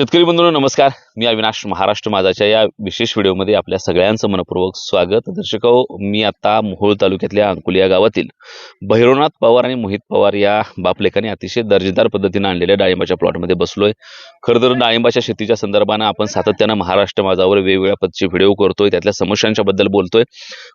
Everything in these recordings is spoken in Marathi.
शेतकरी बंधूंनो नमस्कार. मी अविनाश महाराष्ट्र माझाच्या या विशेष व्हिडिओमध्ये आपल्या सगळ्यांचं मनपूर्वक स्वागत. दर्शक हो, मी आता मोहोळ तालुक्यातल्या अंकुलिया गावातील भैरवनाथ पवार आणि मोहित पवार या बापलेखाने अतिशय दर्जेदार पद्धतीने आणलेल्या डाळिंबाच्या प्लॉटमध्ये बसलोय. खरं तर डाळिंबाच्या शेतीच्या संदर्भानं आपण सातत्यानं महाराष्ट्र माझावर वेगवेगळ्या पद्धतीचे व्हिडिओ करतोय त्यातल्या समस्यांच्या बद्दल बोलतोय.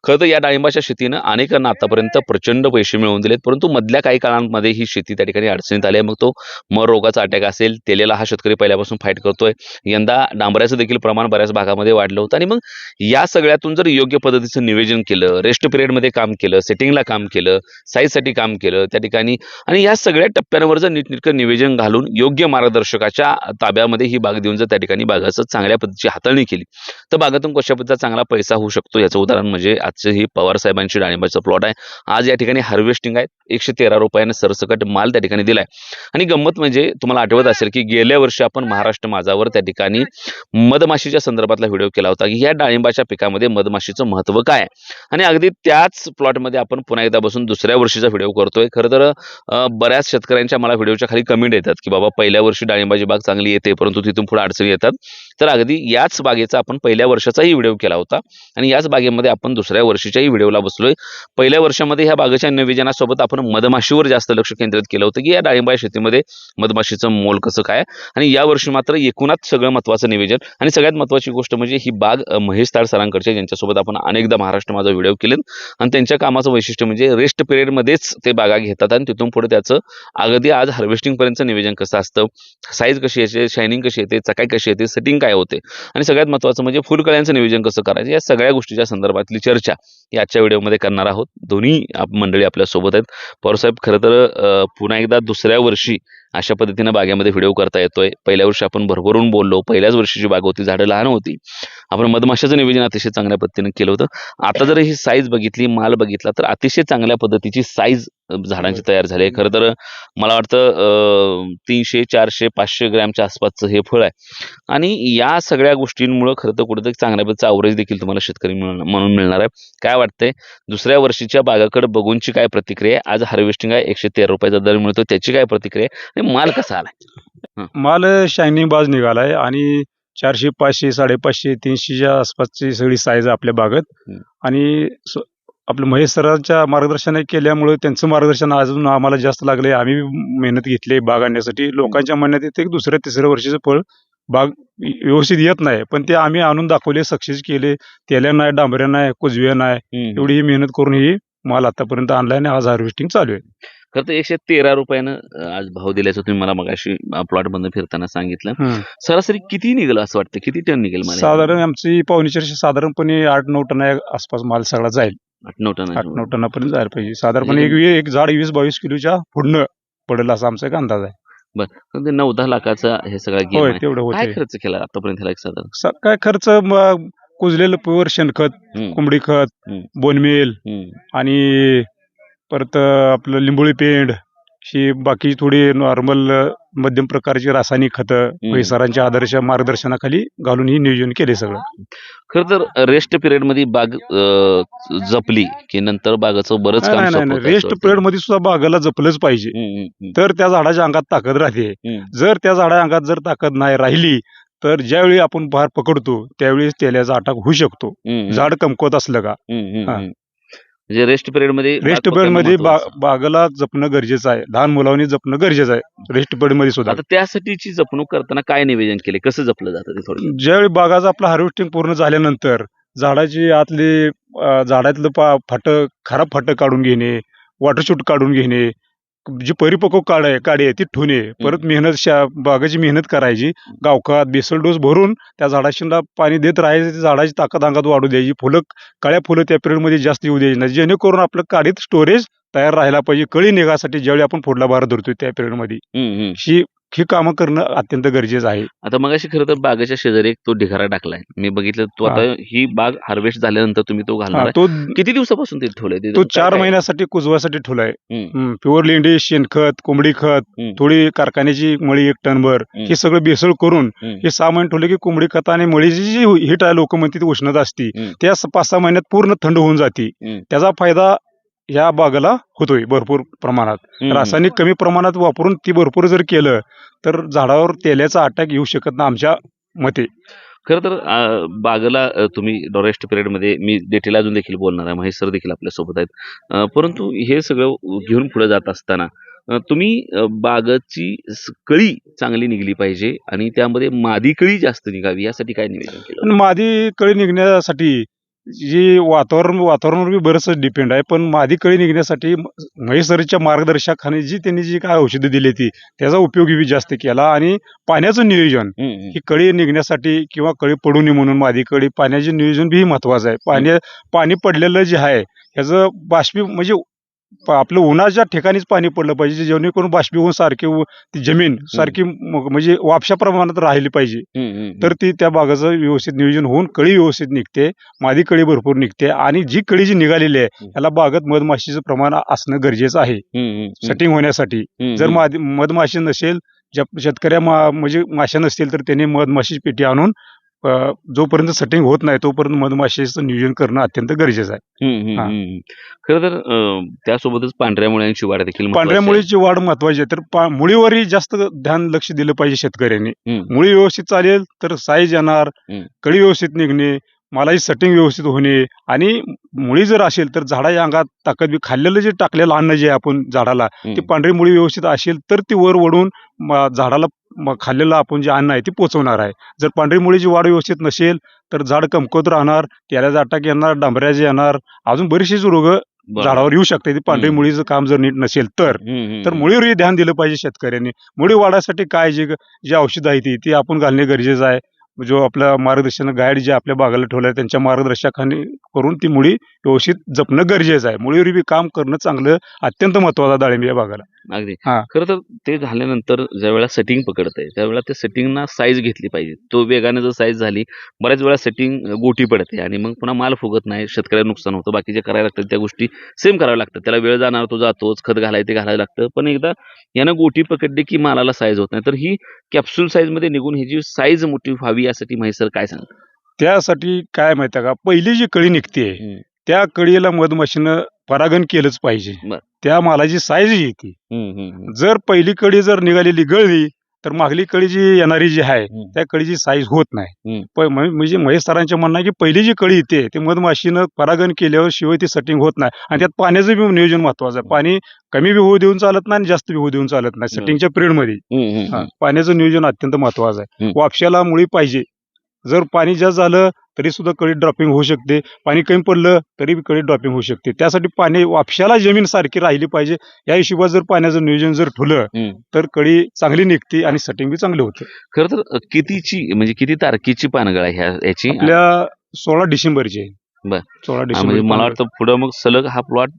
खरं तर या डाळिंबाच्या शेतीनं अनेकांना आतापर्यंत प्रचंड पैसे मिळवून दिलेत परंतु मधल्या काही काळांमध्ये ही शेती त्या ठिकाणी अडचणीत आली आहे. मग तो मर रोगाचा अटॅक असेल तेलेला हा शेतकरी पहिल्यापासून फाईट करतोय. यंदा डांबऱ्याचं देखील प्रमाण बऱ्याच भागामध्ये वाढलं होतं. आणि मग या सगळ्यातून जर योग्य पद्धतीचं नियोजन केलं रेस्ट पिरियडमध्ये काम केलं सेटिंगला काम केलं साईजसाठी काम केलं त्या ठिकाणी आणि या सगळ्या टप्प्यांवर जर नीटनेटकं नियोजन घालून योग्य मार्गदर्शकाच्या ताब्यामध्ये ही बाग देऊन जर त्या ठिकाणी बागाचं चांगल्या पद्धतीची हाताळणी केली तर बागातून कशा पद्धतीचा चांगला पैसा होऊ शकतो याचं उदाहरण म्हणजे आजचं ही पवार साहेबांची डाळिंबाचं प्लॉट आहे. आज या ठिकाणी हार्वेस्टिंग आहे. एकशे तेरा रुपयाने सरसकट माल त्या ठिकाणी दिलाय. आणि गंमत म्हणजे तुम्हाला आठवत असेल की गेल्या वर्षी आपण महाराष्ट्र माझावर त्या ठिकाणी मधमाशीच्या संदर्भातला व्हिडिओ केला होता की या डाळिंबाच्या पिकामध्ये मधमाशीचं महत्त्व काय आहे? आणि अगदी त्याच प्लॉटमध्ये आपण पुन्हा एकदा बसून दुसऱ्या वर्षीचा व्हिडिओ करतोय. खरं तर बऱ्याच शेतकऱ्यांच्या मला व्हिडिओच्या खाली कमेंट येतात की बाबा पहिल्या वर्षी डाळिंबाची बाग चांगली येते परंतु तिथून पुढे अडचणी येतात. तर अगदी याच बागेचा आपण पहिल्या वर्षाचाही व्हिडिओ केला होता. आणि याच बागेमध्ये आपण दुसऱ्या वर्षीच्याही व्हिडिओला बसलोय. पहिल्या वर्षामध्ये ह्या बागेच्या नियोजनासोबत आपण मधमाशीवर जास्त लक्ष केंद्रित केलं होतं की या डाळिंबा शेतीमध्ये मधमाशीचं मोल कसं काय आणि या वर्षी मात्र एकूणात सगळं महत्त्वाचं निवेदन आणि सगळ्यात महत्त्वाची गोष्ट म्हणजे ही बाग महेश ताड सरांकडचे ज्यांच्यासोबत आपण अनेकदा महाराष्ट्र माझा व्हिडिओ केलेत. आणि त्यांच्या कामाचं वैशिष्ट्य म्हणजे रेस्ट पिरियडमध्येच ते बागा घेतात आणि तिथून पुढे त्याचं अगदी आज हार्वेस्टिंगपर्यंतचं निवेदन कसं असतं? साईज कशी येते शायनिंग कशी येते? चकाई कशी येते? सेटिंग काय होते? आणि सगळ्यात महत्त्वाचं म्हणजे फुलकळ्यांचं नियोजन कसं करायचं? या सगळ्या गोष्टीच्या संदर्भातली चर्चा ही आजच्या व्हिडिओमध्ये करणार आहोत. दोन्ही आप- मंडळी आपल्यासोबत आहेत. पवारसाहेब खरं तर पुन्हा एकदा दुसऱ्या वर्षी अशा पद्धतीनं बागेमध्ये व्हिडिओ करता येतोय. पहिल्या वर्षी आपण भरभरून बोललो. पहिल्याच वर्षीची बाग होती. झाडं लहान होती. आपण मधमाशाचं नियोजन अतिशय चांगल्या पद्धतीनं केलं होतं. आता जर ही साईज बघितली माल बघितला तर अतिशय चांगल्या पद्धतीची साईज झाडांची तयार झाली आहे. खरं तर मला वाटतं तीनशे चारशे पाचशे ग्रॅमच्या आसपासचं हे फळ आहे. आणि या सगळ्या गोष्टींमुळं खरं तर कुठेतरी चांगल्या पद्धतीचं आवरेज देखील तुम्हाला शेतकरी म्हणून मिळणार आहे. काय वाटतंय? दुसऱ्या वर्षीच्या बागाकडे बघूनची काय प्रतिक्रिया आहे? आज हार्वेस्टिंग आहे एकशे तेरा रुपयाचा दर मिळतो त्याची काय प्रतिक्रिया आहे? माल कसा आलाय? माल शायनिंग बाज निघालाय आणि चारशे पाचशे साडेपाचशे तीनशेच्या आसपासची सगळी साईज आपल्या बागत. हम्म. आणि स- आपलं महेश सरांच्या मार्गदर्शन केल्यामुळे त्यांचं मार्गदर्शन अजून आम्हाला जास्त लागले आम्ही मेहनत घेतली बाग आणण्यासाठी. लोकांच्या म्हणण्यात येते की दुसऱ्या तिसऱ्या वर्षीचं फळ बाग व्यवस्थित येत नाही. पण ते आम्ही आणून दाखवले सक्सेस केले. तेल्या नाही डांबऱ्या नाही कुजव्या नाही. एवढी ही मेहनत करून ही माल आतापर्यंत आणलाय आणि आज हार्वेस्टिंग चालू आहे. खरं तर एकशे तेरा रुपयानं आज भाव दिल्याचं तुम्ही मला मगाशी प्लॉट मधून फिरताना सांगितलं. सरासरी किती निघेल असं वाटतं? किती टन निघेल मला? साधारण आमची पावणे चारशे साधारणपणे आठ नऊ टन आसपास माल सगळा जाईल. आठ नऊ टन आठ नऊ टनापर्यंत जायला पाहिजे. साधारणपणे एक वी- एक झाड वीस बावीस किलोच्या पुढनं पडेल असा आमचा एक अंदाज आहे. नऊ दहा लाखाचा हे सगळा होय तेवढं काय खर्च केला आतापर्यंत ह्याला एक साधारण? काय खर्च मग कुजलेलं प्युअर शेणखत कोंबडी खत. बोनमेल. आणि परत आपलं लिंबोळी पेंड ही बाकी थोडी नॉर्मल मध्यम प्रकारची रासायनिक खतं सरांच्या आदर्श मार्गदर्शनाखाली घालून ही नियोजन केले सगळं. खरं तर रेस्ट पिरियडमध्ये बाग जपली की नंतर बागाचं बरंच रेस्ट पिरियडमध्ये सुद्धा बागाला जपलंच पाहिजे. तर त्या झाडाच्या अंगात ताकद राहते. जर त्या झाडा अंगात जर ताकद नाही राहिली तर ज्यावेळी आपण भार पकडतो त्यावेळी तेल्याचा अटॅक होऊ शकतो. झाड कमकवत असलं का हम्म, हम्म, हा. हम्म. म्हणजे रेस्ट पिरियडमध्ये रेस्ट पिरियडमध्ये बागाला जपणं गरजेचं आहे. लहान मुलांनी जपणं गरजेचं आहे. रेस्ट पिरियडमध्ये सुद्धा. आता त्यासाठीची जपणूक करताना काय निवेदन केले? कसं जपलं जातं ते थोडं ज्यावेळी बागाचं आपलं हार्वेस्टिंग पूर्ण झाल्यानंतर झाडाची आतली झाडातलं पा फाट खराब फाटं काढून घेणे वॉटरशूट काढून घेणे जी परिपक्व काढ आहे काडी आहे ती ठेवणे परत मेहनत शा बागाची मेहनत करायची. गावखात बेसल डोस भरून त्या झाडाशीला पाणी देत राहायचं झाडाची ताकद अंगात वाढू द्यायची. फुलं काळ्या फुलं त्या पिरियडमध्ये जास्त येऊ द्यायची नाही. जेणेकरून आपलं काडीत स्टोरेज तयार राहायला पाहिजे. कळी निघासाठी ज्यावेळी आपण पुढला भार धरतोय त्या पिरियडमध्ये. ही ही कामं करणं अत्यंत गरजेचं आहे आता मग अशी खरं तर बागेच्या शेजारी एक तो ढिगारा टाकलाय मी बघितलं तो आता ही बाग हार्वेस्ट झाल्यानंतर तुम्ही तो घालणार हा, आहे. तो किती दिवसापासून ते ठेवलंय ते? चार? महिन्यासाठी कुजवासाठी ठेवलाय. प्युअर लेंडी शेणखत कोंबडी खत हम्म. थोडी कारखान्याची मळी एक टनभर हम्म. हे सगळं बेसळ करून. हे सहा महिने ठेवले की कोंबडी खत आणि मळीची जी हिट आहे लोक म्हणते ती उष्णता असती हम्म. त्या स- पाच सहा महिन्यात पूर्ण थंड होऊन जाते हम्म. त्याचा फायदा ह्या बागेला होतोय भरपूर प्रमाणात. हम्म. रासायनिक कमी प्रमाणात वापरून ती भरपूर जर केलं तर झाडावर तेल्याचा अटॅक येऊ शकत नाही आमच्या मते. खरं तर अं, बागेला अं, तुम्ही रेस्ट पिरियडमध्ये मी डेटेल अजून देखील बोलणार आहे. महेश सर देखील आपल्यासोबत आहेत. अं, परंतु हे सगळं घेऊन पुढे जात असताना अं, तुम्ही अं, बागेची स- कळी चांगली निघली पाहिजे आणि त्यामध्ये मादी कळी जास्त निघावी यासाठी काय निवेदन केलं? पण मादी कळी निघण्यासाठी जी वातावरण वातावरणावर बी बरंच डिपेंड आहे. पण मादी कळी निघण्यासाठी महेशरीच्या मार्गदर्शकाने जी त्यांनी जी काय औषधं दिली ती त्याचा उपयोग बी जास्त केला. आणि पाण्याचं नियोजन. ही कळी निघण्यासाठी किंवा कळी पडू नये म्हणून मादी कळी पाण्याचे नियोजन बी महत्वाचं आहे. पाणी पाणी पडलेलं जे आहे ह्याचं बाष्पी म्हणजे प- आपलं उन्हाच्या ठिकाणीच पाणी पडलं पाहिजे जेणेकरून बाष्पीभवन सारखी ती जमीन सारखी म- म्हणजे वापशा प्रमाणात राहिली पाहिजे. तर ती त्या बागाचं व्यवस्थित नियोजन होऊन कळी व्यवस्थित निघते मादी कळी भरपूर निघते आणि जी कळी जी निघालेली आहे हम्म. त्याला बागेत मधमाशीचं प्रमाण असणं गरजेचं आहे. सेटिंग होण्यासाठी. जर. मादी मधमाशी नसेल ज्या शेतकऱ्या मा- म्हणजे माश्या नसतील तर त्यांनी मधमाशीची पेटी आणून जोपर्यंत सेटिंग होत नाही तोपर्यंत मधमाशीचं नियोजन करणं अत्यंत गरजेचं आहे. खरं तर त्यासोबतच पांढऱ्या मुळ्यांची वाढ देखील पांढऱ्या. मुळीची वाढ महत्वाची आहे तर मुळीवरही जास्त ध्यान लक्ष दिलं पाहिजे शेतकऱ्यांनी. मुळी व्यवस्थित चालेल तर साईज येणार. कळी व्यवस्थित निघणे मालाची सेटिंग व्यवस्थित होणे आणि मुळी जर असेल तर झाडाच्या अंगात ताकद बी खाल्लेलं जे टाकलेलं अन्न जे आपण झाडाला ती. पांढरी मुळी व्यवस्थित असेल तर ती वर वडून झाडाला खाल्लेलं आपण जे अन्न आहे ते पोचवणार आहे जर पांढरी मुळीची वाढ व्यवस्थित नसेल तर झाड कमकत राहणार त्याला अटॅक येणार डांबऱ्याचे येणार अजून बरीचशीच रोग. झाडावर येऊ शकते ती पांढरी. मुळीचं काम जर नीट नसेल तर तर. मुळीवरही ध्यान दिलं पाहिजे शेतकऱ्यांनी मुळी वाढायसाठी काय जे जे औषध आहे ती ती आपण घालणे गरजेचं आहे जो आपल्या मार्गदर्शन गाईड जे आपल्या बागाला ठेवलं आहे त्यांच्या मार्गदर्शकाने करून ती मुळी व्यवस्थित जपणं गरजेचं आहे. मुळीवर बी काम करणं चांगलं अत्यंत महत्वाचं डाळिंब या बागाला. अगदी. हा. खरं तर ते झाल्यानंतर ज्या वेळेला सेटिंग पकडत आहे त्यावेळेला त्या सेटिंगना साईज घेतली पाहिजे. तो वेगाने जर साईज झाली बऱ्याच वेळा सेटिंग गोटी पडते आणि मग पुन्हा माल फुगत नाही शेतकऱ्याला नुकसान होतं बाकीचे करायला लागतात त्या गोष्टी सेम कराव्या लागतात. त्याला वेळ जाणार तो जातोच खत घालायचं ते घालायला लागतं. पण एकदा यानं गोटी पकडली की मालाला साईज होत नाही. तर ही कॅप्सूल साईजमध्ये निघून ह्याची साईज मोठी व्हावी यासाठी म्हैसर काय सांगतात त्यासाठी काय माहिती का पहिली जी कळी निघते हम्म. त्या कळीला मधमाशीनं परागण केलंच पाहिजे बर. त्या मालाची साईज येते हम्म, हम्म, हम्म. जर पहिली कळी जर निघालेली गळली तर मागली कळी जी येणारी जी आहे हम्म. त्या कळीची साईज होत नाही. हम्म. म्हणजे महेश सरांचं म्हणणं आहे की पहिली जी कळी येते ते मधमाशीनं परागण केल्यावर शिवाय ती सेटिंग होत नाही. आणि त्यात पाण्याचं बी नियोजन महत्वाचं आहे. पाणी कमी बी होऊ देऊन चालत नाही आणि जास्त बी होऊ देऊन चालत नाही सेटिंगच्या पिरियडमध्ये. हम्म, हम्म, हा, हम्म. पाण्याचं नियोजन अत्यंत महत्वाचं आहे. हम्म. वापशाला मुळी पाहिजे. जर पाणी जास्त झालं तरी सुद्धा कळी ड्रॉपिंग होऊ शकते पाणी कमी पडलं तरी बी कळी ड्रॉपिंग होऊ शकते त्यासाठी पाणी वापशाला जमीन सारखी राहिली पाहिजे या हिशोबात जर पाण्याचं नियोजन जर ठेवलं हम्म. तर कळी चांगली निघते आणि सेटिंग बी चांगलं होतं खरं तर कितीची म्हणजे किती तारखेची पानगळ आहे ह्या याची आपल्या सोळा डिसेंबरची आहे. बर. सोळा हा, डिसेंबर म्हणजे मला वाटतं पुढं मग सलग हा प्लॉट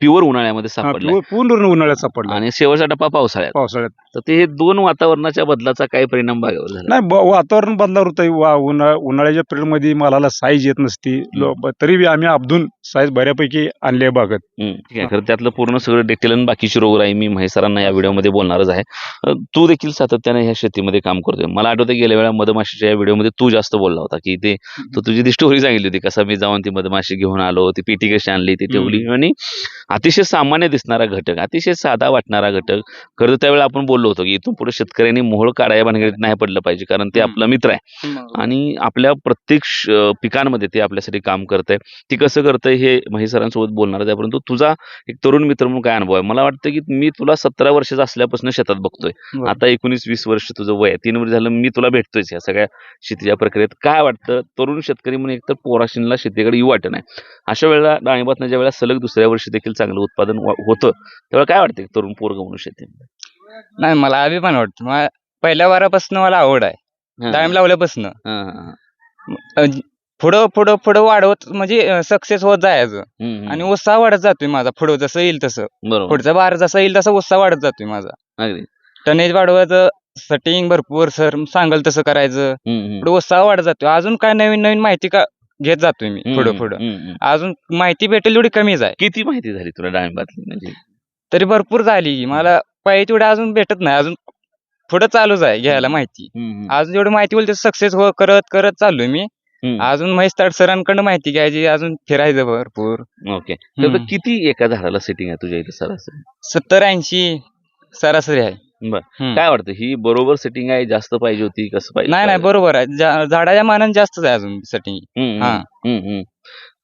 प्युअर उन्हाळ्यामध्ये सापडला पूर्ण- पूर्ण उन्हाळ्यात सापडला. आणि शेवटचा टप्पा पावसाळ्यात. पावसाळ्यात. तर ते हे दोन वातावरणाच्या बदलाचा काय परिणाम बागावर झाला. नाही ब- वातावरण बदलावर होतं. वा उन्हाळ्या उन्हाळ्याच्या पिरियडमध्ये मालाला साईज येत नसती. लो- ब- तरी बी आम्ही अब्दून साईज बऱ्यापैकी आणली आहे बागत. हम्म, ठीक आहे. खरं त्यातलं पूर्ण सगळं डिटेल आणि बाकीची रोगराई मी म्हैसरांना या व्हिडिओमध्ये बोलणारच आहे. अ, तू देखील सातत्याने ह्या शेतीमध्ये काम करतोय. मला आठवतं गेल्या वेळा मधमाशीच्या या व्हिडिओमध्ये तू जास्त बोलला होता की ते तू तुझी ती स्टोरी सांगितली होती कसं मी जाऊन ती मधमाशी घेऊन आलो ती पेटी कशी आणली ती ठेवली. आणि अतिशय सामान्य दिसणारा घटक अतिशय साधा वाटणारा घटक. खरं तर त्यावेळेला आपण बोललो होतो की इथून पुढे शेतकऱ्यांनी मोहळ काढाया भानगडीत नाही पडलं पाहिजे कारण ते. आपला मित्र आहे. आणि आपल्या प्रत्येक पिकांमध्ये ते आपल्यासाठी काम करतंय ती कसं करतंय हे महेशरांसोबत बोलणार आहे परंतु तुझा एक तरुण मित्र म्हणून काय अनुभव आहे? मला वाटतं की मी तुला सतरा वर्षाचा असल्यापासून शेतात बघतोय. आता एकोणीस वीस वर्ष तुझं वय आहे. तीन वर्ष झालं मी तुला भेटतोयच या सगळ्या शेतीच्या प्रक्रियेत. काय वाटतं? तरुण शेतकरी म्हणून एकतर पोराशीनला शेतीकडे वाटत नाही. अशा वेळेला डाळिंबातनं ज्या वेळेला सलग दुसऱ्या वर्षी देखील चांगलं उत्पादन होतं. त्यावेळेला काय वाटतं तरुण पोरग म्हणून शेतीमध्ये? नाही मला अभिमान वाटतो. मा- पहिल्या वारापासून मला आवड आहे. डाळिंब लावल्यापासून. पुढं पुढं पुढं वाढवत म्हणजे सक्सेस होत जायचं. आणि उत्साह वाढत जातोय माझा. पुढं जसं येईल तसं. पुढचा बार जसा येईल तसा उत्साह वाढत जातोय माझा. टनेज वाढवायचं सेटिंग भरपूर सर सांगल तसं करायचं. पुढे उत्साह वाढत जातोय. अजून काय नवीन नवीन माहिती का घेत जातोय मी हम्म, पुढं पुढं. हम्म, हम्म. अजून माहिती भेटेल तेवढी कमीच आहे. किती माहिती झाली तुला डाळिंबातली म्हणजे? तरी भरपूर झाली. मला पाहिजे तेवढी अजून भेटत नाही. अजून पुढं चालूच आहे घ्यायला माहिती. हम्म. अजून जेवढी माहिती होईल ते सक्सेस हो करत करत चाललोय मी. हम्म. अजून महेश ताड सरांकडनं माहिती घ्यायची अजून फिरायचं भरपूर. ओके. तर हम्म. किती एका झाडाला सेटिंग आहे तुझ्या इथे सरासरी? सत्तर ऐंशी सरासरी आहे. बर. काय वाटतं? ही बरोबर सेटिंग आहे जास्त पाहिजे होती कसं पाहिजे? नाही नाही बरोबर आहे. जा- झाडाच्या मानाने जास्तच आहे अजून सेटिंग हम्म, हा. हम्म, हम्म.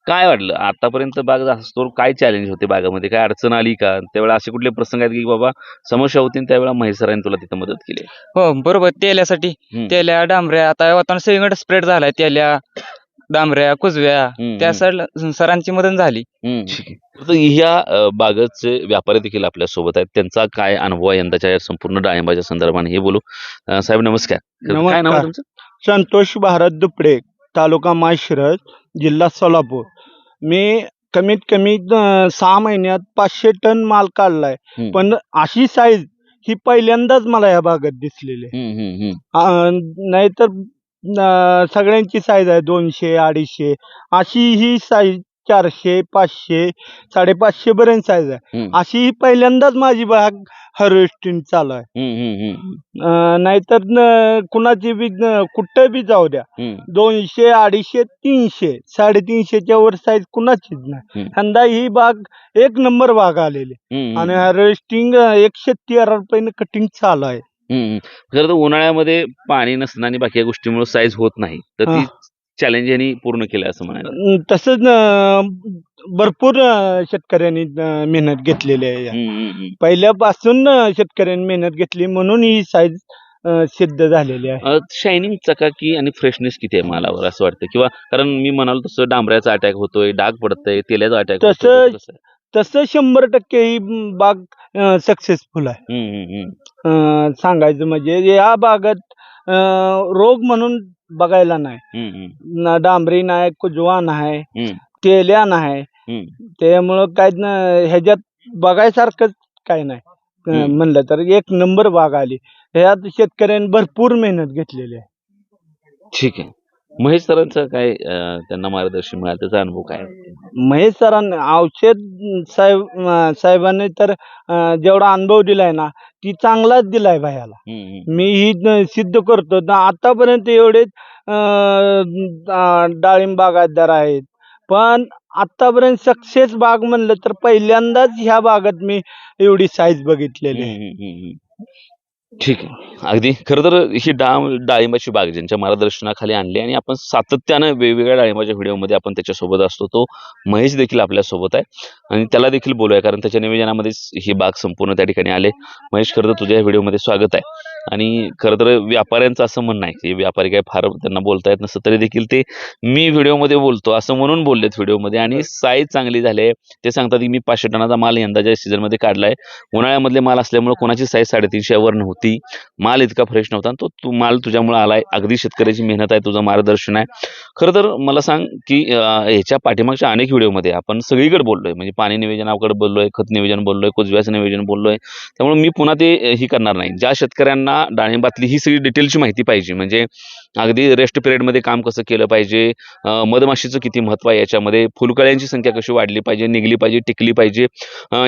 काय वाटलं? आतापर्यंत बाग असतो काय चॅलेंज होते बागामध्ये? काय अडचण आली का? त्यावेळेला असे कुठले प्रसंग आहेत की बाबा समस्या होती आणि त्यावेळेला म्हैसरांनी तुला तिथं मदत केली? हो बरोबर. तेल्यासाठी. हम्म. तेल्या डांबऱ्या आता आता सगळीकडे स्प्रेड झालाय. तेल्या डांबऱ्या कुजव्या हम्म, त्या. साईडला सरांची मदत झाली. हम्म, तर ह्या अ, बागाचे व्यापारी देखील आपल्यासोबत आहेत. त्यांचा काय अनुभव आहे यंदाच्या या संपूर्ण डाळिंबाच्या संदर्भाने हे बोलू. अ, साहेब नमस्कार. काय नाव आहे नमस्कार तुमचं? संतोष भारत दुपडे तालुका माळशिरस जिल्हा सोलापूर. मी कमीत कमी अं, सहा महिन्यात पाचशे टन माल काढलाय. हम्म. पण अशी साईज ही पहिल्यांदाच मला या बागेत दिसलेली आहे. हम्म, हम्म, हम्म. अं, नाहीतर सगळ्यांची साईज आहे दोनशे अडीचशे अशी ही साईज चारशे पाचशे साडेपाचशे पर्यंत साईज आहे हम्म. अशी ही पहिल्यांदाच माझी बाग हार्वेस्टिंग चालू आहे हम्म, हम्म, हम्म, अं, नाहीतर न- कुणाची बी न- कुठं बी जाऊ द्या हम्म. दोनशे अडीचशे तीनशे साडेतीनशेच्या वर साईज कुणाचीच नाही हम्म. यंदा ही बाग एक नंबर बाग आलेली हम्म, आणि. हार्वेस्टिंग एकशे तेरा रुपयाने कटिंग चालू आहे हम्म. खरं तर उन्हाळ्यामध्ये पाणी नसणं आणि बाकी गोष्टीमुळे साईज होत नाही तर ती हा. चॅलेंज यांनी पूर्ण केलं असं म्हणायला अं, तसंच अं, भरपूर अं, शेतकऱ्यांनी अं, मेहनत घेतलेली आहे या. पहिल्यापासून अं, शेतकऱ्यांनी मेहनत घेतली म्हणून ही साईज सिद्ध झालेली आहे शायनिंग चकाकी आणि फ्रेशनेस किती आहे मालावर असं वाटतं किंवा कारण मी म्हणालो तसं डांबऱ्याचा अटॅक होतोय डाग पडतंय तेल्याचा अटॅक तसं- तसं शंभर टक्के ही बाग सक्सेसफुल आहे. सांगायचं म्हणजे या बागात अं, रोग म्हणून बघायला नाही. न डांबरी नाही कुजवा नाही. तेल्या नाही. त्यामुळं काय न- ह्याच्यात बघायसारखंच काय नाही. म्हणलं तर एक नंबर बाग आली. ह्यात शेतकऱ्यांनी भरपूर मेहनत घेतलेली आहे. ठीक आहे. महेश सरांचं काय अं, त्यांना मार्गदर्शन मिळालं त्याचा अनुभव काय? महेश सरांनी औषध साहेब अं, साहेबांनी तर अं, जेवढा अनुभव दिलाय ना ती चांगलाच दिलाय भायाला हम्म, हम्म. मी ही न- सिद्ध करतो ना आतापर्यंत एवढे अं, डाळिंब बागायतदार आहेत पण आतापर्यंत सक्सेस बाग म्हणलं तर पहिल्यांदाच ह्या बागात मी एवढी साईज बघितलेली आहे हम्म, हम्म, हम्म, हम्म. ठीक आहे. अगदी. खरं तर ही डाळ डाळिंबाची बाग ज्यांच्या मार्गदर्शनाखाली आणली आणि आपण सातत्यानं वेगवेगळ्या डाळिंबाच्या व्हिडिओमध्ये आपण त्याच्यासोबत असतो. तो महेश देखील आपल्यासोबत आहे. आणि त्याला देखील बोलूया कारण त्याच्या निवेदनामध्येच ही बाग संपूर्ण त्या ठिकाणी आले महेश खरं तर तुझ्या व्हिडिओमध्ये स्वागत आहे. आणि खरं तर व्यापाऱ्यांचं असं म्हणणं आहे की व्यापारी काय फार त्यांना बोलता येत नसतं तरी देखील ते मी व्हिडिओमध्ये बोलतो असं म्हणून बोललेत व्हिडिओमध्ये. आणि साईज चांगली झाली आहे ते सांगतात की मी पाचशे टनाचा माल यंदाच्या सीझनमध्ये काढलाय. उन्हाळ्यामधले माल असल्यामुळे कोणाची साईज साडेतीनशेवर नव्हती. माल इतका फ्रेश नव्हता तो तू माल तुझ्यामुळे आलाय. अगदी शेतकऱ्याची मेहनत आहे तुझं मार्गदर्शन आहे. खरं तर मला सांग की ह्याच्या पाठीमागच्या अनेक व्हिडिओमध्ये आपण सगळीकडे बोललोय. म्हणजे पाणी नियोजनाकडे बोललोय खत नियोजन बोललोय कुजव्याचं नियोजन बोललोय. त्यामुळे मी पुन्हा ते ही करणार नाही. ज्या शेतकऱ्यांना डाळिंबातली ही सगळी डिटेलची माहिती पाहिजे. म्हणजे अगदी रेस्ट पिरियडमध्ये काम कसं केलं पाहिजे मधमाशीचं किती महत्त्व आहे याच्यामध्ये फुलकळ्यांची संख्या कशी वाढली पाहिजे निघली पाहिजे टिकली पाहिजे.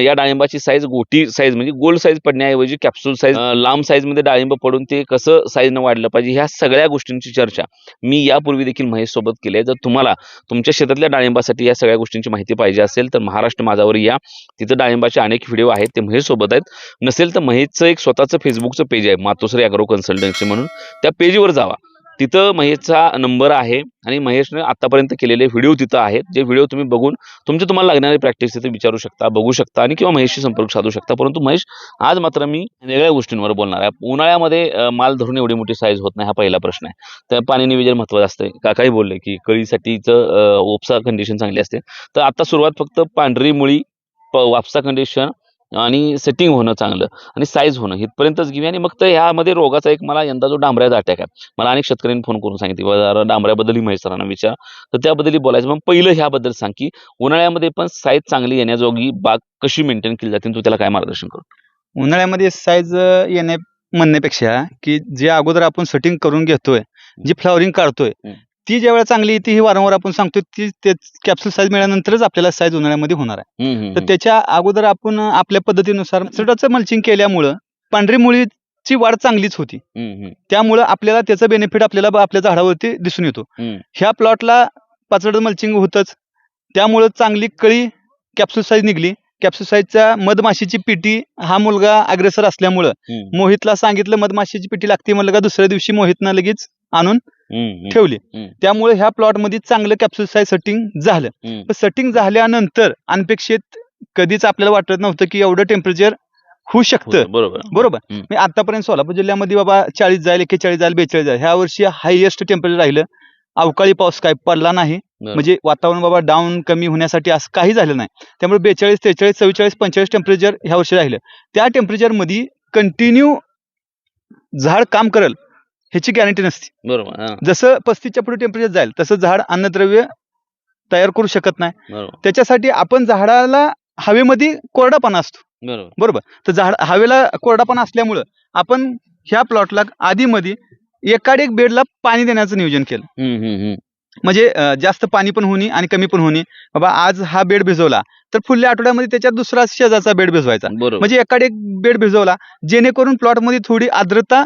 या डाळिंबाची साईज गोटी साईज म्हणजे गोल साईज पडण्याऐवजी कॅप्सूल साईज लांब साईजमध्ये डाळिंब पडून ते कसं साईजनं वाढलं पाहिजे ह्या सगळ्या गोष्टींची चर्चा मी यापूर्वी देखील महेश सोबत केली आहे. जर तुम्हाला तुमच्या शेतातल्या डाळिंबासाठी या सगळ्या गोष्टींची माहिती पाहिजे असेल तर महाराष्ट्र माझावर या. तिथं डाळिंबाचे अनेक व्हिडिओ आहेत ते महेश सोबत आहेत. नसेल तर महेशचं एक स्वतःचं फेसबुकचं पेज आहे मातोश्री अॅग्रो कन्सल्टन्सी म्हणून त्या पेजवर जावा. तिथं महेशचा नंबर आहे आणि महेशने आतापर्यंत केलेले व्हिडिओ तिथं आहेत. जे व्हिडिओ तुम्ही बघून तुमचे तुम्हाला लागणारी प्रॅक्टिस तिथे विचारू शकता बघू शकता आणि किंवा महेशशी संपर्क साधू शकता. परंतु महेश आज मात्र मी वेगळ्या गोष्टींवर बोलणार आहे. उन्हाळ्यामध्ये माल धरून एवढी मोठी साईज होत नाही हा पहिला प्रश्न आहे. तर पाणी निवेदन महत्त्वाचं का काकाही बोलले की कळीसाठीचं ओपसा कंडिशन चांगली असते. तर आता सुरुवात फक्त पांढरी मुळी प वापसा कंडिशन आणि सेटिंग होणं चांगलं आणि साईज होणं इथपर्यंतच घेऊया. आणि मग तर ह्यामध्ये रोगाचा एक मला यंदा जो डांबऱ्याचा अटॅक आहे मला अनेक शेतकऱ्यांनी फोन करून सांगितले "बाबा जरा डांबऱ्याबद्दलही महेश सरांना विचार. तर त्याबद्दलही बोलायचं. मग पहिलं ह्याबद्दल सांग की उन्हाळ्यामध्ये पण साईज चांगली येण्याजोगी बाग कशी मेंटेन केली जाते तू त्याला काय मार्गदर्शन करू उन्हाळ्यामध्ये साईज येणे म्हणण्यापेक्षा की जे अगोदर आपण सेटिंग करून घेतोय जी फ्लॉवरिंग काढतोय. ती ज्या चांगली येते ही वारंवार आपण सांगतोय ती ते कॅप्सूल साईज मिळाल्यानंतरच आपल्याला साईज उन्हाळ्यामध्ये होणार आहे. तर हम्म. त्याच्या अगोदर आपण आपल्या पद्धतीनुसार सुटाचं मल्चिंग केल्यामुळं पांढरी मुळी ची वाढ चांगलीच होती. हम्म, त्यामुळं आपल्याला त्याचा बेनिफिट आपल्याला ब- आपल्या झाडावरती दिसून येतो. हम्म. ह्या प्लॉटला पाचड मल्चिंग होतच. त्यामुळं चांगली कळी कॅप्सूल साईज निघली. कॅप्सूल साईजच्या मधमाशीची पिटी हा मुलगा अग्रेसर असल्यामुळं हम्म, मोहितला सांगितलं मधमाशीची पिटी लागते म्हणलं का दुसऱ्या दिवशी मोहितनं लगेच आणून ठेवली. त्यामुळे ह्या प्लॉटमध्ये चांगलं कॅप्सूल साईज सेटिंग झालं. सेटिंग झाल्यानंतर अनपेक्षित कधीच आपल्याला वाटत नव्हतं की एवढं टेम्परेचर होऊ शकतं. बरोबर. बरोबर? आतापर्यंत सोलापूर जिल्ह्यामध्ये बाबा चाळीस जाईल एक्केचाळीस जाईल बेचाळीस जाईल ह्या वर्षी हायएस्ट टेम्परेचर राहिलं. अवकाळी पाऊस काय पडला नाही. म्हणजे वातावरण बाबा डाऊन कमी होण्यासाठी असं काही झालं नाही. त्यामुळे बेचाळीस त्रेचाळीस चव्वेचाळीस पंचेचाळीस टेम्परेचर ह्या वर्षी राहिलं. त्या टेम्परेचरमध्ये कंटिन्यू झाड काम करल. ह्याची गॅरंटी नसते. बरोबर हा, जसं पस्तीसच्या पुढे टेम्परेचर जाईल तसं झाड अन्नद्रव्य तयार करू शकत नाही. बरोबर. त्याच्यासाठी आपण झाडाला हवेमध्ये कोरडापणा असतो. बरोबर. तर झाड हवेला कोरडापणा असल्यामुळं आपण ह्या प्लॉटला आधीमध्ये एकाड एक बेडला पाणी देण्याचं नियोजन केलं. हम्म, हम्म, हम्म. म्हणजे अं, जास्त पाणी पण होणे आणि कमी पण होणे बाबा आज हा बेड भिजवला तर पुढल्या आठवड्यामध्ये त्याच्यात दुसरा शेजारचा बेड भिजवायचा. बरोबर. म्हणजे एकाड एक बेड भिजवला जेणेकरून प्लॉटमध्ये थोडी आर्द्रता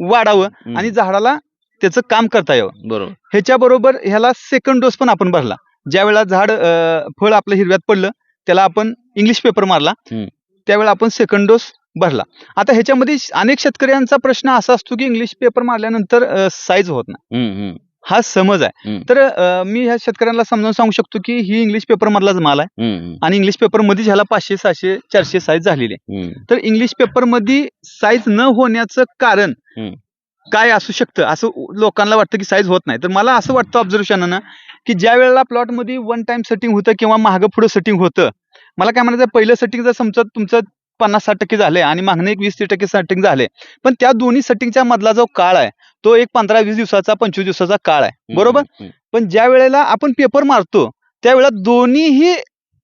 वाढावं आणि झाडाला त्याचं काम करता यावं. बरोबर. ह्याच्या बरोबर ह्याला सेकंड डोस पण आपण भरला. ज्या वेळेला झाड अं, फळ आपलं हिरव्यात पडलं त्याला आपण इंग्लिश पेपर मारला. हम्म. त्यावेळेला आपण सेकंड डोस भरला. आता ह्याच्यामध्ये श- अनेक शेतकऱ्यांचा प्रश्न असा असतो की इंग्लिश पेपर मारल्यानंतर साईज होत नाही. हम्म, हम्म, हा समज आहे. हम्म. तर अं, मी ह्या शेतकऱ्यांना समजावून सांगू शकतो की ही इंग्लिश पेपर मधलाच माल आहे. हम्म, आणि इंग्लिश पेपर मध्येच ह्याला पाचशे सहाशे चारशे साईज झालेली आहे हम्म. तर इंग्लिश पेपरमध्ये साईज न होण्याचं कारण हम्म. काय असू शकतं? असं लोकांना वाटतं की साईज होत नाही. तर मला असं वाटतं ऑब्झर्वेशन की ज्या वेळेला प्लॉटमध्ये वन टाइम सेटिंग होतं किंवा मागं पुढं सेटिंग होतं मला काय म्हणायचं पहिलं सेटिंग जर समजा तुमचं पन्नास साठ टक्के झाले आणि मागणं एक वीस तीस टक्के सेटिंग झाले. पण त्या दोन्ही सेटिंगच्या मधला जो काळ आहे तो एक पंधरा वीस दिवसाचा पंचवीस दिवसाचा काळ आहे. बरोबर? पण ज्या वेळेला आपण पेपर मारतो त्यावेळेला दोन्हीही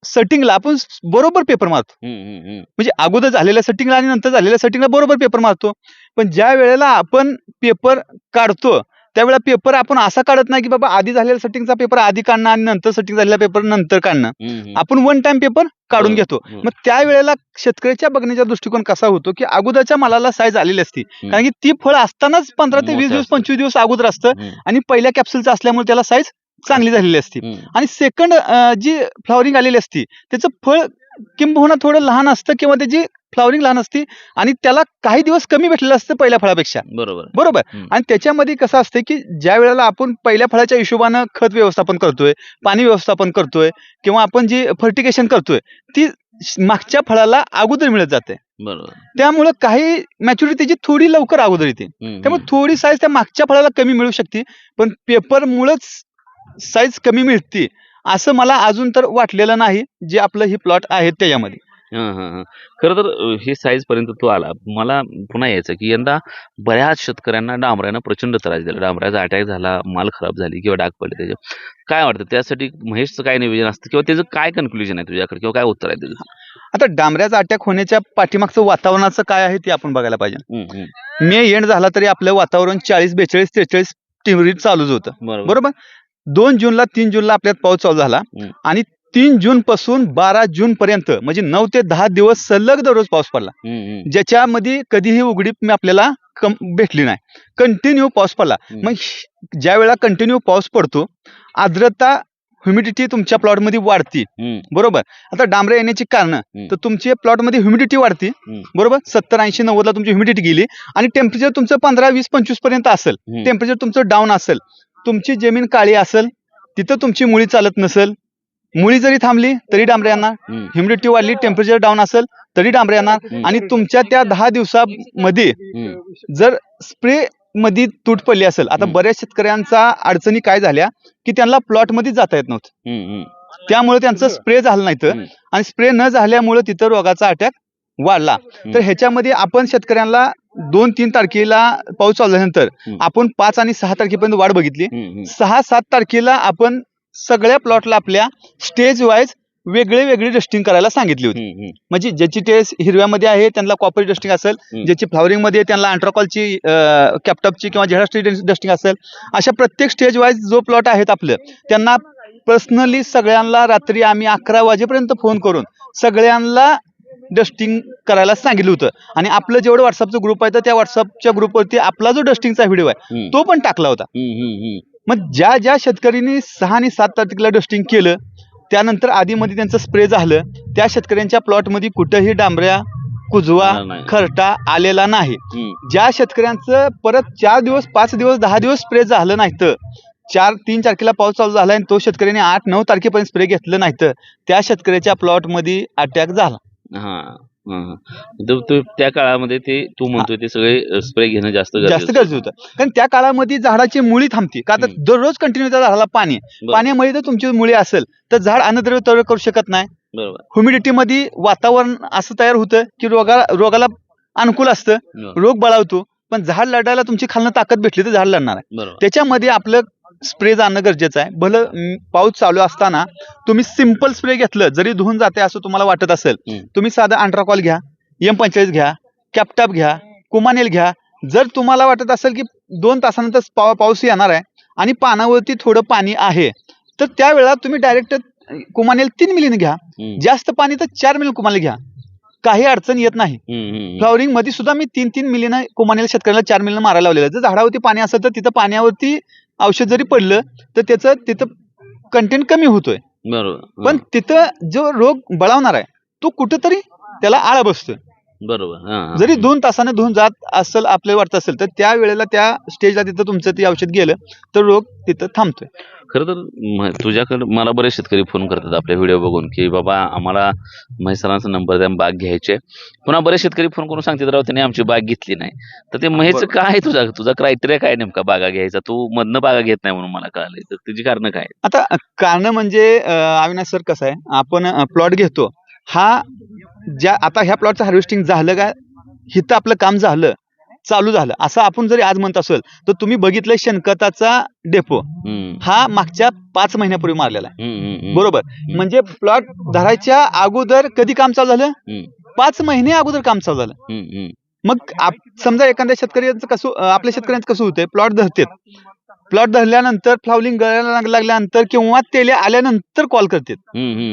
सेटिंगला आपण बरोबर पेपर मारतो. म्हणजे अगोदर झालेल्या सेटिंगला आणि नंतर झालेल्या सेटिंगला बरोबर पेपर मारतो. पण ज्या वेळेला आपण पेपर काढतो त्यावेळेला पेपर आपण असा काढत नाही की बाबा आधी झालेल्या सेटिंगचा पेपर आधी काढणं आणि नंतर सेटिंग झालेला पेपर नंतर काढणं. आपण वन टाइम पेपर काढून. घेतो. मग त्यावेळेला शेतकऱ्याच्या बघण्याचा दृष्टिकोन कसा होतो की अगोदरच्या मालाला साईज आलेली असती कारण की ती फळ असतानाच पंधरा ते वीस दिवस. पंचवीस दिवस अगोदर असतं आणि पहिल्या कॅप्सूलचं असल्यामुळे त्याला साईज चांगली झालेली असते. आणि सेकंड जी फ्लॉवरिंग आलेली असती त्याचं फळ किंबहुना थोडं लहान असतं किंवा त्याची फ्लॉवरिंग लहान असते आणि त्याला काही दिवस कमी भेटलेलं असतं पहिल्या फळापेक्षा. बरोबर. बरोबर. आणि त्याच्यामध्ये कसं असतं की ज्या वेळेला आपण पहिल्या फळाच्या हिशोबानं खत व्यवस्थापन करतोय पाणी व्यवस्थापन करतोय किंवा आपण जी फर्टिगेशन करतोय ती मागच्या फळाला अगोदर मिळत जाते. बरोबर. त्यामुळं काही मॅच्युरिटी त्याची थोडी लवकर अगोदर येते. त्यामुळे थोडी साईज त्या मागच्या फळाला कमी मिळू शकते पण पेपरमुळेच साईज कमी मिळते. असं मला अजून तर वाटलेलं नाही जे आपलं ही प्लॉट आहे त्याच्यामध्ये. हा हा हा. खरं तर हे साईज पर्यंत तू आला. मला पुन्हा यायचं की यंदा बऱ्याच शेतकऱ्यांना डांबऱ्यानं प्रचंड त्रास दिला. डांबऱ्याचा अटॅक झाला माल खराब झाली किंवा डाग पडले त्याचे. काय वाटतं? त्यासाठी महेशचं काय नियोजन असतं किंवा त्याचं काय कन्क्लुजन आहे तुझ्याकडे किंवा काय उत्तर आहे त्याचं? आता डांबऱ्याचा अटॅक होण्याच्या पाठीमागचं वातावरणाचं काय आहे ते आपण बघायला पाहिजे. मे एंड झाला तरी आपलं वातावरण चाळीस बेचाळीस त्रेचाळीस टिवरीत चालूच होतं. बरोबर? दोन जूनला तीन जूनला आपल्यात पाऊस चालू झाला. हम्म. आणि तीन जून पासून बारा जून पर्यंत म्हणजे नऊ ते दहा दिवस सलग दररोज पाऊस पडला. हम्म. ज्याच्यामध्ये कधीही उघडीप मी आपल्याला कम भेटली नाही. कंटिन्यू पाऊस पडला. हम्म. मग ज्या वेळेला कंटिन्यू पाऊस पडतो आर्द्रता ह्युमिडिटी तुमच्या प्लॉटमध्ये वाढती. हम्म, बरोबर? आता डांबरे येण्याची कारण तर तुमची प्लॉटमध्ये ह्युमिडिटी वाढती. हम्म. बरोबर? सत्तर ऐंशी नव्वदला तुमची ह्युमिडिटी गेली. आणि टेम्परेचर तुमचं पंधरा वीस पंचवीसपर्यंत असेल. हम्म. टेम्परेचर तुमचं डाऊन असेल. तुमची जमीन काळी असेल तिथं तुमची मुळी चालत नसेल मुळी जरी थांबली तरी डांबरे येणार ह्युमिडिटी वाढली टेम्परेचर डाऊन असेल तरी डांबरे येणार. आणि तुमच्या त्या दहा दिवसामध्ये. जर स्प्रे मध्ये तूट पडली असेल आता. बऱ्याच शेतकऱ्यांचा अडचणी काय झाल्या की त्यांना प्लॉटमध्ये जाता येत नव्हतं. त्यामुळे त्यांचं स्प्रे झालं नाही तर. आणि स्प्रे न झाल्यामुळे तिथं रोगाचा अटॅक वाढला तर ह्याच्यामध्ये आपण शेतकऱ्यांना दोन तीन तारखेला पाऊस चालू झाल्यानंतर. आपण पाच आणि सहा तारखेपर्यंत वाढ बघितली. सहा सात तारखेला आपण सगळ्या प्लॉटला आपल्या स्टेज वाईज वेगळे वेगळे डस्टिंग करायला सांगितली होती. म्हणजे ज्याची टेस्ट हिरव्यामध्ये आहे त्यांना कॉपर डस्टिंग असेल. ज्याची फ्लॉवरिंगमध्ये त्यांना अँट्राकॉलची कॅप्टपची किंवा झेडा डस्टिंग असेल अशा प्रत्येक स्टेज वाईज जो प्लॉट आहेत आपलं त्यांना पर्सनली सगळ्यांना रात्री आम्ही अकरा वाजेपर्यंत फोन करून सगळ्यांना डस्टिंग करायला सांगितलं होतं. आणि आपलं जेवढं व्हॉट्सअपचं ग्रुप आहे तर त्या व्हॉट्सअपच्या ग्रुपवरती आपला जो डस्टिंगचा व्हिडिओ आहे तो पण टाकला होता. मग ज्या ज्या शेतकऱ्यांनी सहा आणि सात तारखेला डस्टिंग केलं त्यानंतर आधीमध्ये त्यांचं स्प्रे झालं त्या शेतकऱ्यांच्या प्लॉटमध्ये कुठंही डांबऱ्या कुजवा. खरटा आलेला नाही. ज्या शेतकऱ्यांचं परत चार दिवस पाच दिवस दहा दिवस स्प्रे झालं नाही तर चार तीन तारखेला पाऊस चालू झाला आणि तो शेतकऱ्याने आठ नऊ तारखेपर्यंत स्प्रे घेतलं नाही तर त्या शेतकऱ्याच्या प्लॉटमध्ये अटॅक झाला. हा हा, हा. तो- त्या काळामध्ये ते तू म्हणतोय ते सगळे स्प्रे घेणं जास्त जास्त गरजेचं गरजेचं होतं कारण त्या काळामध्ये झाडाची मुळी थांबते का तर. दररोज कंटिन्यू त्या झाडाला पाणी आहे. बरोबर. पाण्यामुळे जर तुमची मुळी असेल तर झाड अन्नद्रव्य तयार करू शकत नाही बरोबर ह्युमिडिटी मध्ये वातावरण असं तयार होतं की रोगा रोगाला अनुकूल असतं बरोबर. रोग बळावतो पण झाड लढायला तुमची खालनं ताकद भेटली तर झाड लढणार आहे बरोबर त्याच्यामध्ये आपलं स्प्रे जाणं गरजेचं आहे. भलं पाऊस चालू असताना तुम्ही सिंपल स्प्रे घेतलं जरी धुवून जाते असं तुम्हाला वाटत असेल. तुम्ही साधं अँट्राकॉल घ्या एम पंचेचाळीस घ्या कॅपटॉप घ्या कुमानेल घ्या. जर तुम्हाला वाटत असेल की दोन तासानंतर पाव पाऊस येणार आहे आणि पानावरती थोडं पाणी आहे तर त्यावेळेला तुम्ही डायरेक्ट कुमानेल तीन मिलीने घ्या. जास्त पाणी तर चार मिली कुमानेल घ्या. काही अडचण येत नाही. फ्लॉवरिंगमध्ये सुद्धा मी तीन तीन मिलीनं कुमानेल शेतकऱ्याला चार मिलीनं मारायला लावलेलं. जर झाडावरती पाणी असेल तर तिथं पाण्यावरती औषध जरी पडलं तर त्याचं तिथं कंटेंट कमी होतोय. बरोबर. पण तिथं जो रोग बळावणार आहे तो कुठंतरी त्याला आळा बसतोय. बरोबर. जरी दोन तासाने धुवून जात असेल आपल्याला वाटत असेल तर त्या वेळेला त्या स्टेजला तिथं तुमचं ते औषध गेलं तर रोग तिथं थांबतोय. खरं तर तुझ्याकडे मला बरेच शेतकरी फोन करतात आपले व्हिडिओ बघून की बाबा आम्हाला महेश नंबर द्या बाग घ्यायचे. पुन्हा बरेच शेतकरी फोन करून सांगतात राव त्याने आमची बाग घेतली नाही. तर ते बरोबर. काय तुझा तुझा क्रायटेरिया काय नेमका बागा घ्यायचा? तू मधनं बागा घेत नाही म्हणून मला कळालंय तर त्याची कारण काय आता कारण म्हणजे अविनाश सर कसं आहे आपण प्लॉट घेतो हा ज्या आता ह्या प्लॉटचं हार्वेस्टिंग झालं का हिथं आपलं काम झालं चालू झालं. असं आपण जरी आज म्हणत असेल तर तुम्ही बघितलं शेणखताचा डेपो हा मागच्या पाच महिन्यापूर्वी मारलेला आहे. बरोबर. म्हणजे प्लॉट धरायच्या अगोदर कधी काम चालू झालं. पाच महिने अगोदर काम चालू झालं. मग समजा एखाद्या शेतकऱ्याचं कसं आपल्या शेतकऱ्यांचं कसं होतंय? प्लॉट धरतात. प्लॉट धरल्यानंतर फ्लावलिंग गळायला लाग- लागल्यानंतर किंवा तेले आल्यानंतर कॉल करतात.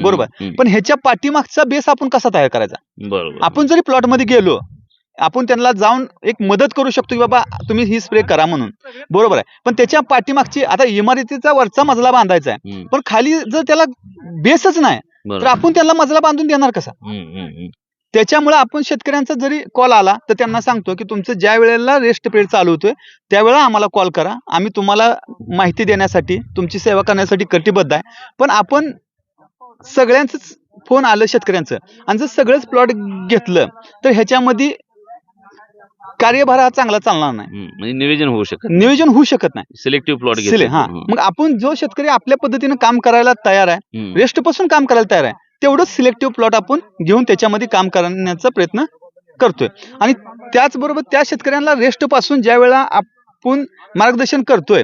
बरोबर. पण ह्याच्या पाठीमागचा बेस आपण कसा तयार करायचा? बरोबर. आपण जरी प्लॉटमध्ये गेलो आपण त्यांना जाऊन एक मदत करू शकतो की बाबा तुम्ही ही स्प्रे करा म्हणून. बरोबर आहे? पण त्याच्या पाठीमागची आता इमारतीचा वरचा मजला बांधायचा आहे. पण खाली जर त्याला बेसच नाही तर आपण त्याला मजला बांधून देणार कसा. त्याच्यामुळे आपण शेतकऱ्यांचा जरी कॉल आला तर त्यांना सांगतो की तुमचं ज्या वेळेला रेस्ट पिरियड चालू होतोय त्यावेळेला आम्हाला कॉल करा. आम्ही तुम्हाला माहिती देण्यासाठी तुमची सेवा करण्यासाठी कटिबद्ध आहे. पण आपण सगळ्यांचंच फोन आलं शेतकऱ्यांचं. आणि जर सगळंच प्लॉट घेतलं तर ह्याच्यामध्ये कार्यभार हा चांगला चालणार नाही. म्हणजे नियोजन होऊ शकत नियोजन होऊ शकत नाही. सिलेक्टिव्ह प्लॉट सिले हा. मग आपण जो शेतकरी आपल्या पद्धतीनं काम करायला तयार आहे रेस्टपासून काम करायला तयार आहे तेवढंच सिलेक्टिव्ह प्लॉट आपण घेऊन त्याच्यामध्ये काम करण्याचा प्रयत्न करतोय. आणि त्याचबरोबर त्या शेतकऱ्यांना रेस्टपासून ज्या वेळेला आपण मार्गदर्शन करतोय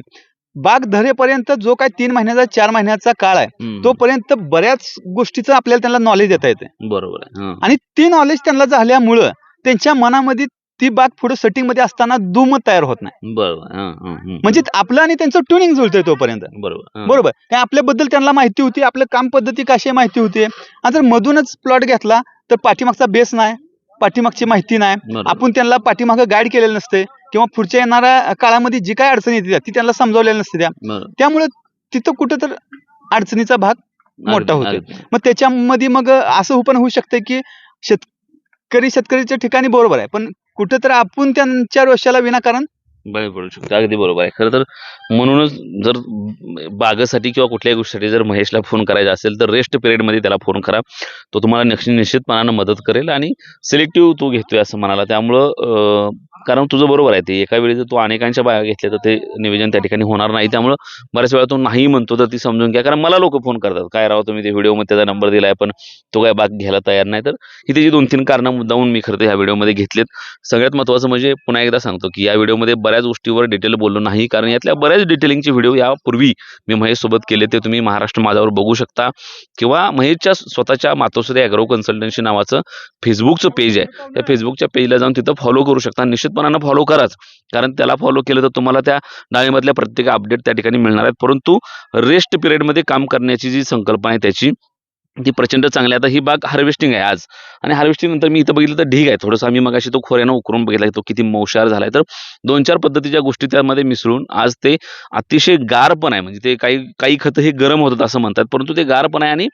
बाग धरेपर्यंत जो काय तीन महिन्याचा चार महिन्याचा काळ आहे तोपर्यंत बऱ्याच गोष्टीचं आपल्याला त्यांना नॉलेज देता येते बरोबर आहे. आणि ती नॉलेज त्यांना झाल्यामुळं त्यांच्या मनामध्ये ती बाग पुढे सेटिंगमध्ये असताना दुमत तयार होत नाही बरोबर हा, हा. म्हणजे आपलं आणि त्यांचं ट्युनिंग जुळतंय तोपर्यंत बरोबर हा. बरोबर काय आपल्याबद्दल त्यांना माहिती होती आपलं काम पद्धती कशी आहे माहिती होती आणि जर मधूनच प्लॉट घेतला तर पाठीमागचा बेस नाही पाठीमागची माहिती नाही बरोबर. आपण त्यांना पाठीमागं गाईड केलेलं नसते किंवा पुढच्या येणाऱ्या काळामध्ये जी काय अडचणी येते ती त्यांना समजावलेल्या नसते त्या बरोबर. त्यामुळे तिथं कुठं तर अडचणीचा भाग मोठा अगदी, होतोय. अगदी. मग त्याच्यामध्ये मग असं पण होऊ शकतं की शेतकरी शेतकरीच्या ठिकाणी बरोबर आहे. पण कुठं तर आपण त्यांच्या रोषाला विनाकारण बळी पडू शकतो अगदी बरोबर आहे. खरं तर म्हणूनच जर बागेसाठी किंवा कुठल्याही गोष्टीसाठी जर महेशला फोन करायचा असेल तर रेस्ट पिरियडमध्ये त्याला फोन करा. तो तुम्हाला निश्चित निश्चितपणानं मदत करेल आणि सिलेक्टिव्ह तू घेतोय असं म्हणाला. त्यामुळं कारण तुझं बरोबर आहे ते. एका वेळी जर तू अनेकांच्या बागा घेतल्या तर ते निवेदन त्या ठिकाणी होणार नाही. त्यामुळं बऱ्याच वेळा तो नाही म्हणतो तर ती समजून घ्या. कारण मला लोक फोन करतात. काय राव तुम्ही ते व्हिडिओमध्ये त्याचा नंबर दिलाय पण तो काय बाग घ्यायला तयार नाही. तर ही त्याची दोन तीन कारणं मुद्दाहून मी खरं तर ह्या व्हिडिओमध्ये घेतलेत. सगळ्यात महत्त्वाचं म्हणजे पुन्हा एकदा सांगतो की या व्हिडिओमध्ये बऱ्याच गोष्टीवर डिटेल बोललो नाही. कारण यातल्या बऱ्याच डिटेलिंगचे व्हिडिओ यापूर्वी मी महेश सोबत केले ते तुम्ही महाराष्ट्र माझावर बघू शकता. किंवा महेशच्या स्वतःच्या मातोश्री ॲग्रो कन्सल्टन्सी नावाचं फेसबुकचं पेज आहे. त्या फेसबुकच्या पेजला जाऊन तिथं फॉलो करू शकता. निश्चितपणानं फॉलो कराच. कारण त्याला फॉलो केलं तर तुम्हाला त्या डाळीमधल्या प्रत्येक अपडेट त्या ठिकाणी मिळणार आहेत. परंतु रेस्ट पिरियडमध्ये काम करण्याची जी संकल्पना आहे त्याची ती प्रचंड चांगली आहे. आता ही बाग हार्वेस्टिंग आहे आज. आणि हार्वेस्टिंग नंतर मी इथं बघितलं तर ढीग आहे. थोडंसं आम्ही मगाशी तो खोऱ्यानं उकरून बघितला की तो किती मौशार आहे तर दोन चार पद्धतीच्या गोष्टी त्यामध्ये मिसळून आज ते अतिशय गार पण आहे. म्हणजे ते काही काही खतं हे गरम होतात असं म्हणतात. परंतु ते गार पण आहे आणि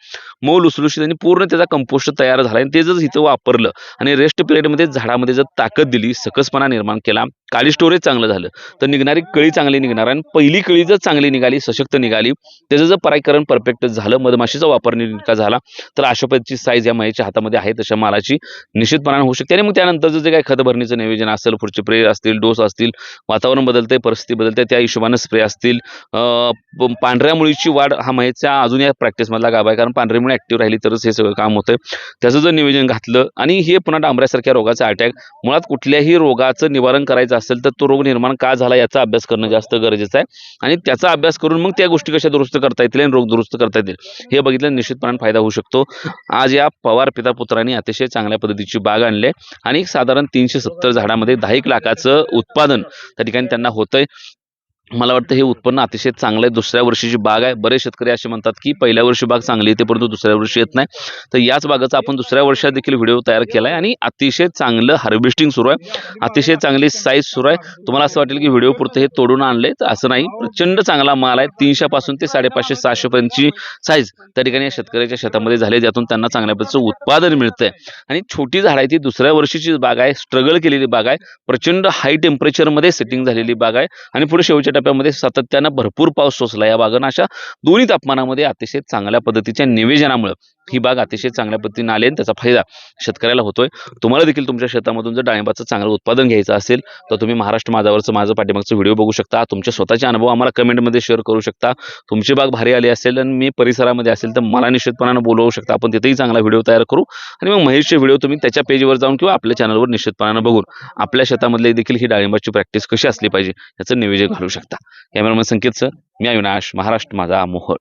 मौल लुसलुशीत आणि पूर्ण त्याचा कंपोस्ट तयार झाला आणि ते जर इथं वापरलं आणि रेस्ट पिरियडमध्ये झाडामध्ये जर ताकद दिली सकसपणा निर्माण केला काळी स्टोरेज चांगलं झालं तर निघणारी कळी चांगली निघणार आणि पहिली कळी जर चांगली निघाली सशक्त निघाली त्याचं जर परायकरण परफेक्ट झालं मधमाशीचा वापर नीटका झाला तर अशा पद्धतीची साईज या मयाच्या हातामध्ये आहे तशा मालाची निश्चितपणाने होऊ शकते. आणि मग त्यानंतरचं जे काही खत भरणीचं नियोजन असेल पुढचे प्रे असतील डोस असतील वातावरण बदलते परिस्थिती बदलते त्या हिशोबानं स्प्रे असतील. अं, पांढऱ्या मुळीची वाढ हा महेच्या अजून या प्रॅक्टिसमधला गाभा आहे. कारण पांढरी मुळे ऍक्टिव्ह राहिली तरच हे सगळं काम होतं त्याचं जर नियोजन घातलं आणि हे पुन्हा डांबऱ्यासारख्या रोगाचा अटॅक मुळात कुठल्याही रोगाचं निवारण करायचं असेल तर तो रोग निर्माण का झाला याचा अभ्यास करणं जास्त गरजेचं आहे. आणि त्याचा अभ्यास करून मग त्या गोष्टी कशा दुरुस्त करता येतील आणि रोग दुरुस्त करता येतील हे बघितलं निश्चितपणाने फायदा होऊ शकतो. आज या पवार पिता पुत्रांनी अतिशय चांगल्या पद्धतीची बाग आणली आहे. आणि साधारण तीनशे सत्तर झाडामध्ये दहा एक लाखाचं उत्पादन त्या ठिकाणी त्यांना होतंय. मला वाटतं हे उत्पन्न अतिशय चांगलं आहे. दुसऱ्या वर्षीची बाग आहे. बरेच शेतकरी असे म्हणतात की पहिल्या वर्षी बाग चांगली येते परंतु दुसऱ्या वर्षी येत नाही. तर याच बागाचा आपण दुसऱ्या वर्षात देखील व्हिडिओ तयार केला आहे आणि अतिशय चांगलं हार्वेस्टिंग सुरू आहे. अतिशय चांगली साईज सुरू आहे. तुम्हाला असं वाटेल की व्हिडिओ पुरतं हे तोडून आणले तर असं नाही. प्रचंड चांगला माल आहे. तीनशेपासून ते साडेपाचशे सहाशेपर्यंतची साईज त्या ठिकाणी या शेतकऱ्याच्या शेतामध्ये झाली ज्यातून त्यांना चांगल्या पद्धतीचं उत्पादन मिळतंय. आणि छोटी झाड आहे ती दुसऱ्या वर्षीची बाग आहे. स्ट्रगल केलेली बाग आहे. प्रचंड हाय टेम्परेचरमध्ये सेटिंग झालेली बाग आहे. आणि पुढे शेवटच्या टप्प्यामध्ये सातत्यानं भरपूर पाऊस सोसला. या बागांना अशा दोन्ही तापमानामध्ये अतिशय चांगल्या पद्धतीच्या निवेदनामुळे ही बाग अतिशय चांगल्या पद्धतीने आली आणि त्याचा फायदा शेतकऱ्याला होतोय. तुम्हाला देखील तुमच्या शेतामधून जर डाळिंबाचं चांगलं उत्पादन घ्यायचं असेल तर तुम्ही महाराष्ट्र माझावरचं माझं पाठीमागचं व्हिडिओ बघू शकता. तुमच्या स्वतःचे अनुभव आम्हाला कमेंटमध्ये शेअर करू शकता. तुमची बाग भारी आली असेल आणि मी परिसरामध्ये असेल तर मला निश्चितपणानं बोलवू शकता. आपण तिथेही चांगला व्हिडिओ तयार करू आणि मग महेशचे व्हिडिओ तुम्ही त्याच्या पेजवर जाऊन किंवा आपल्या चॅनलवर निश्चितपणानं बघून आपल्या शेतामधले देखील ही डाळिंबाची प्रॅक्टिस कशी असली पाहिजे याचं नियोजन घालू शकता. कॅमेरामन संकेत सर मी अविनाश महाराष्ट्र माझा मोहर